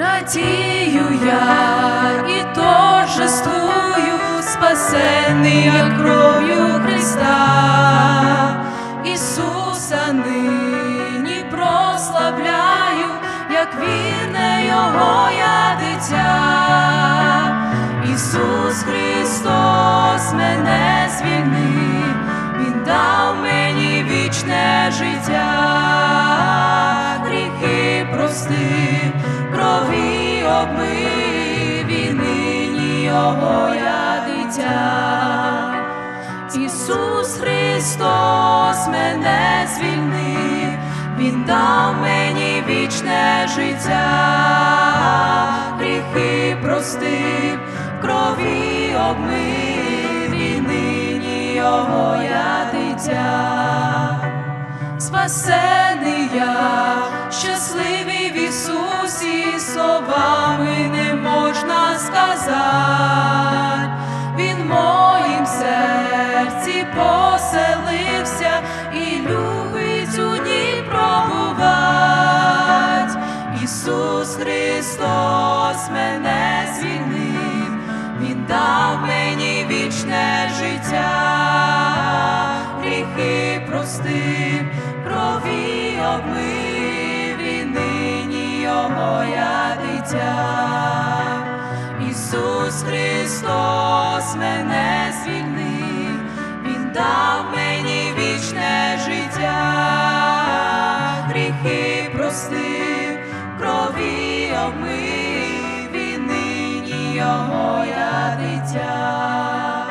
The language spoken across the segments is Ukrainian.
радію я і торжествую, спасений я кров'ю Христа, Ісуса нині прославляю, як вірне Його я дитя. Ісус Христос мене звільнив, і нині Його я дитя. Ісус Христос мене звільнив, Він дав мені вічне життя, гріхи простив, крові обмив, і нині Його я дитя. Спасений я, щасливий в Ісусі, Христос мене звільнив, Він дав мені вічне життя, гріхи простив, крові обмив, і нині Його я дитя. Ісус Христос мене звільнив, Він дав мені вічне життя, гріхи простив, крові і нині Його я дитя.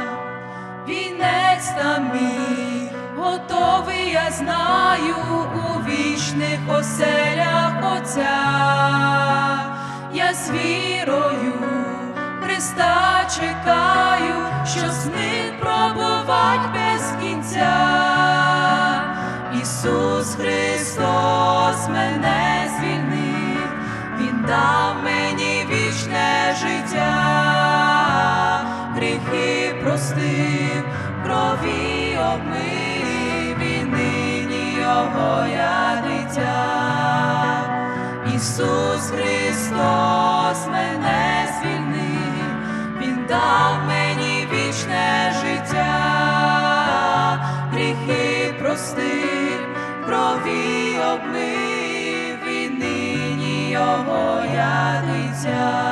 Вінець мій, готовий, я знаю, у вічних оселях Отця. Я з вірою Христа чекаю, що з ним пробувать без кінця. Ісус Христос мене дав мені вічне життя, гріхи простив, крові обмив, і нині Його я дитя. Ісус Христос мене звільнив, Він дав мені вічне життя, гріхи простив, крові обмив, Його я дитя.